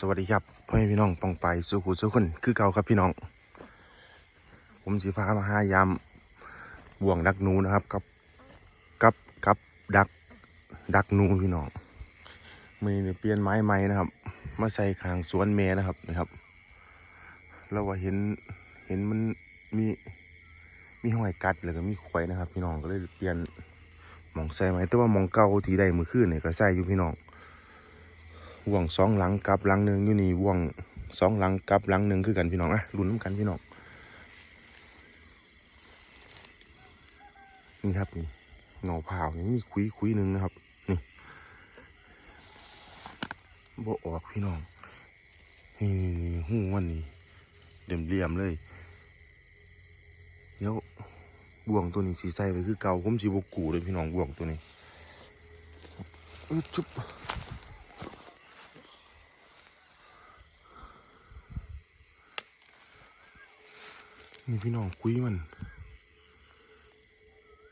สวัสดีครับพ่อแม่พี่น้องปองไปสุขุสุขคนคือเก่าครับพี่น้อง ผมสีพามาหายามบ่วงดักหนูนะครับกับกับกับดักดักหนูพี่น้องมือเนี่ยเปลี่ยนไม้ใหม่นะครับ มาใส่คางสวนเมนะครับนะครับแล้วว่าเห็นเห็นมันมีมีห้อยกัดแล้วก็มีขวยนะครับ พี่น้องก็เลยเปลี่ยนมองใส่ไหมแต่ว่ามองเก่าที่ได้มือขึ้นเนี่ยก็ใส่อยู่พี่น้อง ว่วงสองหลังกับหลังหนึ่งอยู่นี่ว่วงสองหลังกับหลังหนึ่งคือกันพี่น้องอะลุ้นนำกันพี่น้องนี่ครับนี่เงาเผานี่มีคุยคุยหนึ่งนะครับนี่โบออกพี่น้องนี่นี่นี่หูมันนี่เดี่ยมเลี่ยมเลยเดี๋ยวบ่วงตัวนี้สีใสไปคือเก่าผมสีบกูเลยพี่น้องบ่วงตัวนี้เออจุ๊บ นี่พี่น้องคุยมัน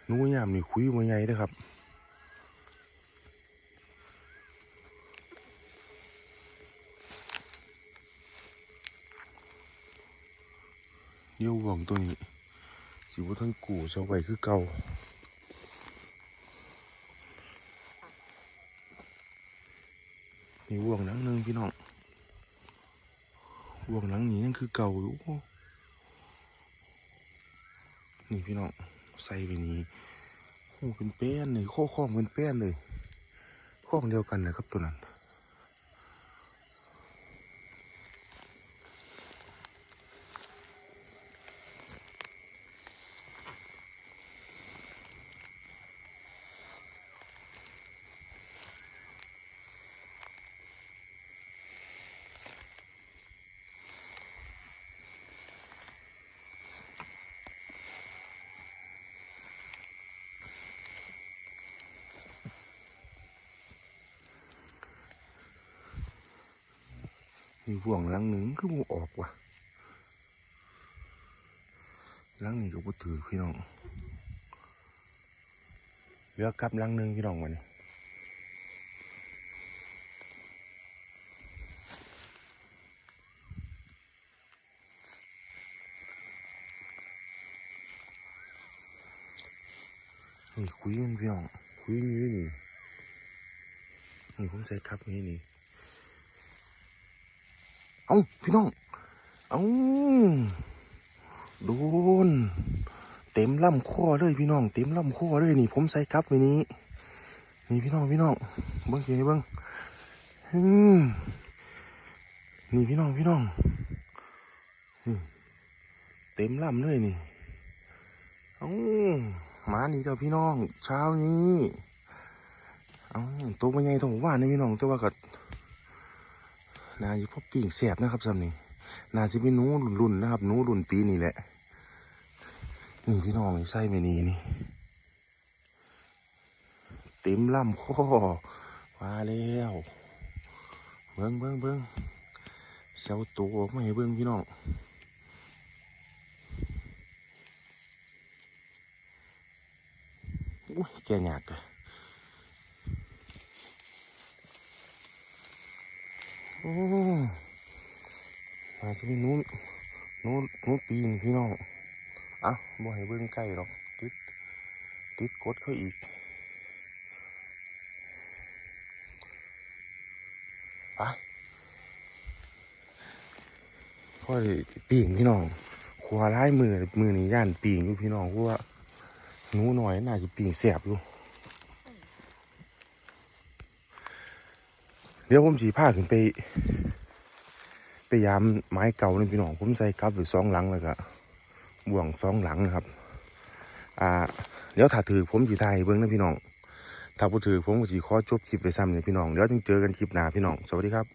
นูยามนี่คุยมาใหญ่เด้อครับเดี๋ยวหวงตัวนี้ สิว่าท่านกูจะเอาไว้คือเก่านี่ห่วงหนังหนึ่งพี่น้องห่วงหนังนี้ยังคือเก่าอยู่ นี่พี่น้องใส่ไปนี้โอ้เป็นแป้นเลยโค้งเป็นแป้นเลยข้องเดียวกันเลยครับตัวนั้น นี่ห่วงลังหนึ่งคือมูออกว่ะลังนี้ก็บ่ถือพี่น้องเลือกลับลังหนึ่งพี่น้องวันนี้นี่คุยกันพี่น้องคุยมีไว้นี่นี่ผมใส่ครับนี่นี่ เอาพี่น้อง เอาโดน เต็มลำคอเลยพี่น้อง เต็มลำคอเลยนี่ ผมใส่กับไว้นี้ นี่พี่น้องพี่น้องเบิ้งเก๋เบิ้งนี่พี่น้องพี่น้องเต็มลำเลยนี่เอาหมานี่เด้อพี่น้อง เช้านี้ เอาตัวมันใหญ่ตัวหมู่านนี่พี่น้องตัวว่าก็ นาจะพบปิ่งแสบนะครับสำนี่นาจะเป็นหนูรุ่นๆนะครับนูรุ่นปีนี่แหละ นี่พี่น้องนี่ไส้ไม่นี่นี่เต็มลำคอมาแล้วเบิ้งเบิ้งเบิ้งเซาตัวไม่ให้เบิ้งพี่น้องอุ้ยแกหยากเลย อืมาจจะมีนู้นนู้นนู้นปีนพี่น้องอะบ่ให้เบิ่งใกล้หรอกติดติดกดเขาอีกไปพ่อได้ปีงพี่น้องขวาร้ายมือมือนี่ย่านปีงอยู่พี่น้องเพราะว่าหนูหน่อยน่าจะปีงแสบอยู่ เดี๋ยวผมสีผ้าขึ้นไป ไปยามไม้เก่านี่พี่น้องผมใส่กับอยู่สองหลังแล้วก็บ่วงสองหลังนะครับ อ่า เดี๋ยวถ้าถือผมสีไทยเบิ้งนะพี่น้องถ้าบ่ถือผมก็สีขอจบคลิปไปซ้ำเนี่ยพี่น้องเดี๋ยวจึงเจอกันคลิปหน้าพี่น้องสวัสดีครับ